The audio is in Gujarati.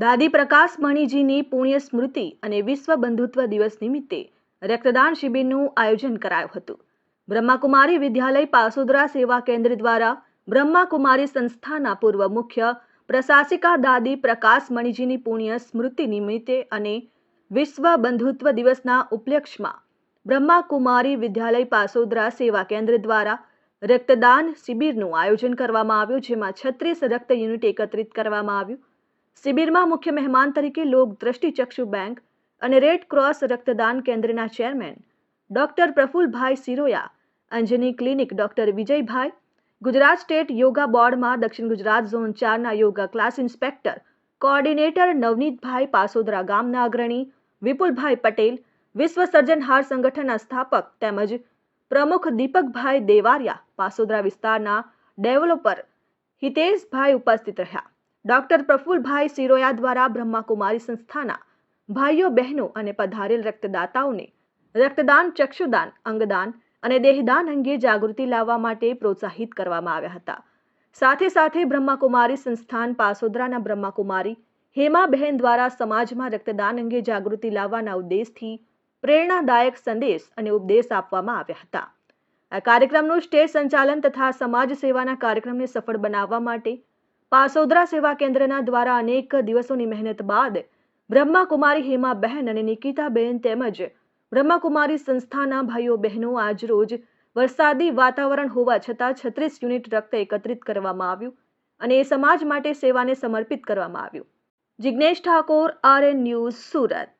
દાદી પ્રકાશ મણીજીની પુણ્ય સ્મૃતિ અને વિશ્વ બંધુત્વ દિવસ નિમિત્તે રક્તદાન શિબિરનું આયોજન કરાયું હતું. બ્રહ્માકુમારી વિદ્યાલય પાસોદરા સેવા કેન્દ્ર દ્વારા બ્રહ્માકુમારી સંસ્થાના પૂર્વ મુખ્ય પ્રશાસિકા દાદી પ્રકાશ મણીજીની પુણ્ય સ્મૃતિ નિમિત્તે અને વિશ્વ બંધુત્વ દિવસના ઉપલક્ષમાં બ્રહ્માકુમારી વિદ્યાલય પાસોદરા સેવા કેન્દ્ર દ્વારા રક્તદાન શિબિરનું આયોજન કરવામાં આવ્યું, જેમાં છત્રીસ રક્ત યુનિટ એકત્રિત કરવામાં આવ્યું. શિબિરમાં મુખ્ય મહેમાન તરીકે લોક દ્રષ્ટિચક્ષુ બેંક અને રેડ ક્રોસ રક્તદાન કેન્દ્રના chairman doctor Prafulbhai Siroya, Anjani clinic doctor Vijaybhai, Gujarat state yoga બોર્ડમાં દક્ષિણ ગુજરાત ઝોન ચારના yoga class inspector, coordinator Navnitbhai Pasodara ગામના અગ્રણી, વિપુલભાઈ પટેલ, વિશ્વ સર્જનહાર સંગઠનના સ્થાપક તેમજ પ્રમુખ દીપકભાઈ દેવારિયા પાસોદરા વિસ્તારના ડેવલપર હિતેશભાઈ ઉપસ્થિત રહ્યા. ડોક્ટર પ્રફુલભાઈ સિરોયા દ્વારા બ્રહ્માકુમારી સંસ્થાના ભાઈઓ, બહેનો અને પધારેલ રક્તદાતાઓને રક્તદાન, ચક્ષુદાન, અંગદાન અને દેહદાન અંગે જાગૃતિ લાવવા માટે પ્રોત્સાહિત કરવામાં આવ્યા હતા. સાથે સાથે બ્રહ્માકુમારી સંસ્થાન પાસોદરાના બ્રહ્માકુમારી હેમાબહેન દ્વારા સમાજમાં રક્તદાન અંગે જાગૃતિ લાવવાના ઉદ્દેશથી પ્રેરણાદાયક સંદેશ અને ઉપદેશ આપવામાં આવ્યા હતા. આ કાર્યક્રમનું સ્ટેજ સંચાલન તથા સમાજ સેવાના કાર્યક્રમને સફળ બનાવવા માટે પાસોદરા સેવા કેન્દ્રના દ્વારા અનેક દિવસોની મહેનત બાદ બ્રહ્માકુમારી હેમાબહેન અને નિકિતાબેન તેમજ બ્રહ્માકુમારી સંસ્થાના ભાઈઓ બહેનો આજરોજ વરસાદી વાતાવરણ હોવા છતાં છત્રીસ યુનિટ રક્ત એકત્રિત કરવામાં આવ્યું અને એ સમાજ માટે સેવાને સમર્પિત કરવામાં આવ્યું. Jignesh Thakor R N news Surat.